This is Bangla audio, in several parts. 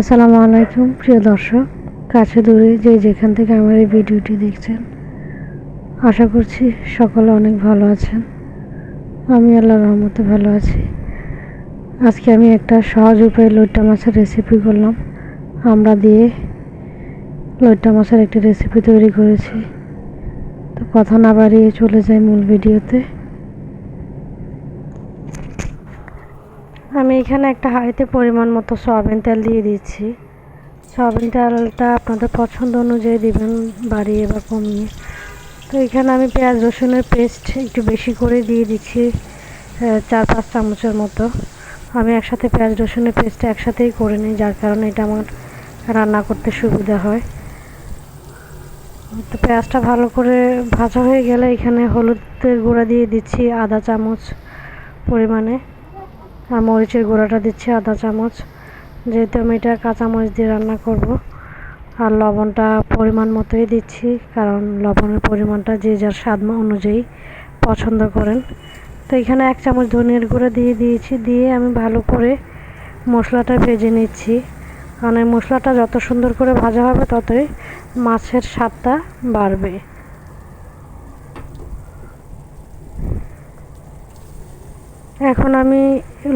আসসালামু আলাইকুম, প্রিয় দর্শক। কাছে দূরে যে যেখান থেকে আমার এই ভিডিওটি দেখছেন, আশা করছি সকলে অনেক ভালো আছেন। আমি আল্লাহ রহমতে ভালো আছি। আজকে আমি একটা সহজ উপায়ে লইট্টা মাছের রেসিপি করলাম। আমরা দিয়ে লইট্টা মাছের একটি রেসিপি তৈরি করেছি। তো কথা না বাড়িয়ে চলে যাই মূল ভিডিওতে আমি এখানে একটা হাঁড়িতে পরিমাণ মতো সয়াবিন তেল দিয়ে দিচ্ছি। সয়াবিন তেলটা আপনাদের পছন্দ অনুযায়ী দিবেন, বাড়িয়ে বা কমিয়ে। তো এখানে আমি পেঁয়াজ, রসুনের পেস্ট একটু বেশি করে দিয়ে দিচ্ছি চার পাঁচ চামচের মতো। আমি একসাথে পেঁয়াজ, রসুনের পেস্টটা একসাথেই করে নিই, যার কারণে এটা আমার রান্না করতে সুবিধা হয়। তো পেঁয়াজটা ভালো করে ভাজা হয়ে গেলে এখানে হলুদের গুঁড়া দিয়ে দিচ্ছি আধা চামচ পরিমাণে। আর মরিচের গুঁড়াটা দিচ্ছি আধা চামচ। যেহেতু আমি এটা কাঁচামরিচ দিয়ে রান্না করব, আর লবণটা পরিমাণ মতোই দিচ্ছি, কারণ লবণের পরিমাণটা যে যার স্বাদ অনুযায়ী পছন্দ করেন। তো এখানে এক চামচ ধনিয়ার গুঁড়া দিয়ে দিয়েছি, দিয়ে আমি ভালো করে মশলাটা ভেজে নিচ্ছি। কারণ এই মশলাটা যত সুন্দর করে ভাজা হবে, ততই মাছের স্বাদটা বাড়বে। এখন আমি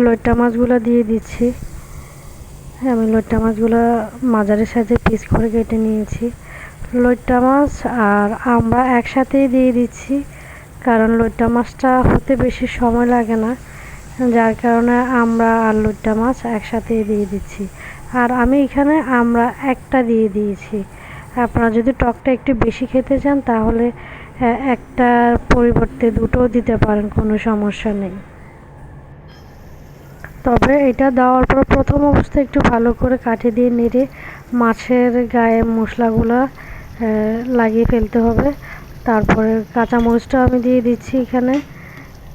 লইট্টা মাছগুলো দিয়ে দিচ্ছি। আমি লইট্টা মাছগুলো মাজারের সাইজে পিস করে কেটে নিয়েছি। লইট্টা মাছ আর আমরা একসাথেই দিয়ে দিচ্ছি, কারণ লইট্টা মাছটা হতে বেশি সময় লাগে না। যার কারণে আমরা আর লইট্টা মাছ একসাথেই দিয়ে দিচ্ছি। আর আমি এখানে আমরা একটা দিয়ে দিয়েছি। আপনারা যদি টকটা একটু বেশি খেতে চান, তাহলে একটার পরিবর্তে দুটোও দিতে পারেন, কোনো সমস্যা নেই। তবে এটা দেওয়ার পর প্রথম অবস্থায় একটু ভালো করে কাঠি দিয়ে নেড়ে মাছের গায়ে মশলাগুলো লাগিয়ে ফেলতে হবে। তারপরে কাঁচামরিচটা আমি দিয়ে দিচ্ছি এখানে।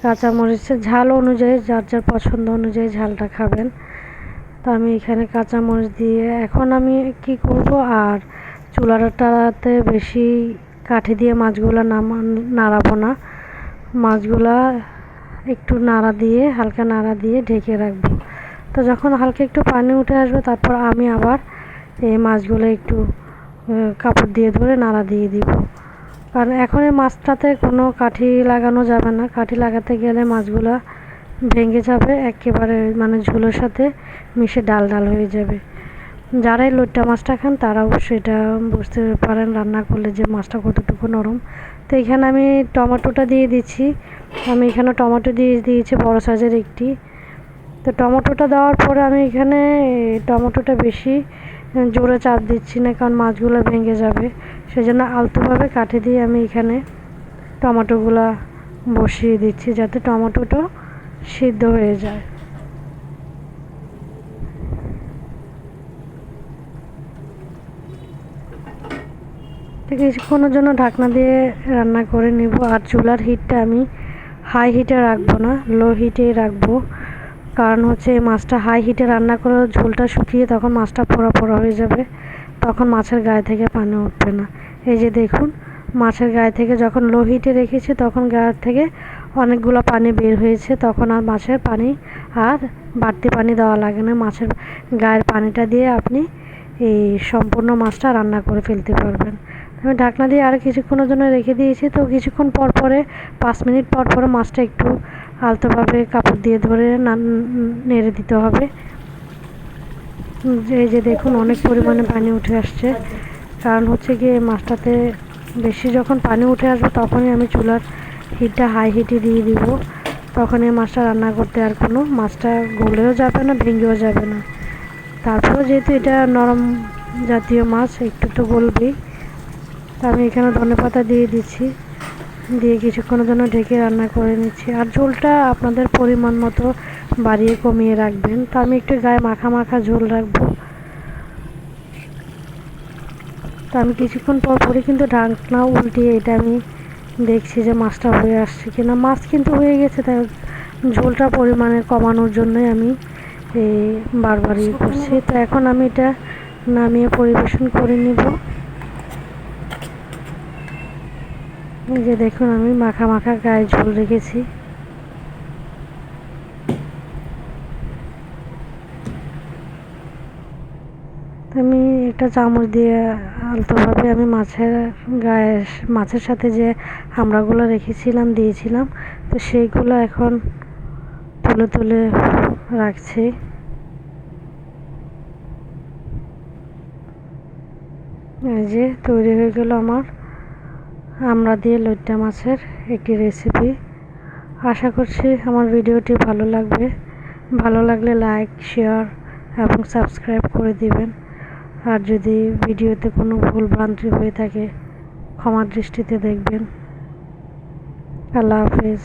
কাঁচামরিচের ঝাল অনুযায়ী, যার যার পছন্দ অনুযায়ী ঝালটা খাবেন। তো আমি এখানে কাঁচামরিচ দিয়ে এখন আমি কি করব? আর চুলাটাতে বেশি কাঠি দিয়ে মাছগুলো নামা নাড়াবো না। মাছগুলা একটু নাড়া দিয়ে, হালকা নাড়া দিয়ে ঢেকে রাখব। তো যখন হালকা একটু পানি উঠে আসবে, তারপর আমি আবার এই মাছগুলো একটু কাপড় দিয়ে ধরে নাড়া দিয়ে দিব। কারণ এখন এই মাছটাতে কোনো কাঠি লাগানো যাবে না। কাঠি লাগাতে গেলে মাছগুলো ভেঙে যাবে, একেবারে মানে ঝোলের সাথে মিশে ডাল ডাল হয়ে যাবে। যারাই লোট্টা মাছটা খান, তারা অবশ্যই এটা বুঝতে পারেন, রান্না করলে যে মাছটা কতটুকু নরম। তো এখানে আমি টমেটোটা দিয়ে দিচ্ছি। আমি এখানে টমেটো দিয়ে দিয়েছি, বড় সাইজের একটি। তো টমেটোটা দেওয়ার পরে আমি এখানে টমেটোটা বেশি জোরে চাপ দিচ্ছি না, কারণ মাছগুলো ভেঙে যাবে। সেজন্য আলতোভাবে কাঠি দিয়ে আমি এখানে টমেটোগুলা বসিয়ে দিচ্ছি, যাতে টমেটোটা সিদ্ধ হয়ে যায় তো কিছুক্ষণের জন্য ঢাকনা দিয়ে রান্না করে নিব। আর চুলার হিটটা আমি হাই হিটে রাখব না লো হিটেই রাখব। কারণ হচ্ছে এই মাছটা হাই হিটে রান্না করে ঝোলটা শুকিয়ে তখন মাছটা পোড়া পোড়া হয়ে যাবে। তখন মাছের গায়ে থেকে পানি উঠবে না। এই যে দেখুন, মাছের গায়ে থেকে যখন লো হিটে রেখেছি, তখন গায়ের থেকে অনেকগুলো পানি বের হয়েছে। তখন আর মাছের পানি আর বাড়তি পানি দেওয়া লাগে না। মাছের গায়ের পানিটা দিয়ে আপনি এই সম্পূর্ণ মাছটা রান্না করে ফেলতে পারবেন। আমি ঢাকনা দিয়ে আর কিছুক্ষণের জন্য রেখে দিয়েছি। তো কিছুক্ষণ পর পরে, পাঁচ মিনিট পর পরে মাছটা একটু আলতোভাবে কাপড় দিয়ে ধরে নেড়ে দিতে হবে। এই যে দেখুন, অনেক পরিমাণে পানি উঠে আসছে। কারণ হচ্ছে গিয়ে মাছটাতে বেশি যখন পানি উঠে আসবে তখনই আমি চুলার হিটটা, হাই হিটে দিয়ে দিব। তখন এই মাছটা রান্না করতে আর কোনো, মাছটা গলেও যাবে না, ভেঙেও যাবে না। তারপরে যেহেতু এটা নরম জাতীয় মাছ, একটু তো গলবেই। আমি এখানে ধনে পাতা দিয়ে দিচ্ছি। দিয়ে কিছুক্ষণের জন্য ঢেকে রান্না করে নিচ্ছি। আর ঝোলটা আপনাদের পরিমাণ মতো বাড়িয়ে কমিয়ে রাখবেন। তা আমি একটু গায়ে মাখা মাখা ঝোল রাখব। তা আমি কিছুক্ষণ পর পরে কিন্তু ঢাকনা উল্টিয়ে এটা আমি দেখছি যে মাছটা হয়ে আসছে কিনা। মাছ কিন্তু হয়ে গেছে তাই ঝোলটা পরিমাণে কমানোর জন্যই আমি এই বারবার ইয়ে করছি। তো এখন আমি এটা নামিয়ে পরিবেশন করে নিব। এই যে দেখুন, আমি মাখা মাখা গায়ে ঝোল রেখেছি। আমি একটা চামচ দিয়ে আলতোভাবে আমি মাছের গায়ে, মাছের সাথে যে আমড়াগুলো রেখেছিলাম, দিয়েছিলাম, তো সেইগুলো এখন তুলে তুলে রাখছি। এই যে তৈরি হয়ে গেল আমার আমরা দিয়ে লইট্টা মাছের একটি রেসিপি আশা করছি আমার ভিডিওটি ভালো লাগবে। ভালো লাগলে লাইক শেয়ার এবং সাবস্ক্রাইব করে দিবেন। আর যদি ভিডিওতে কোনো ভুল ভ্রান্তি হয়ে থাকে, ক্ষমার দৃষ্টিতে দেখবেন। আল্লাহ হাফেজ।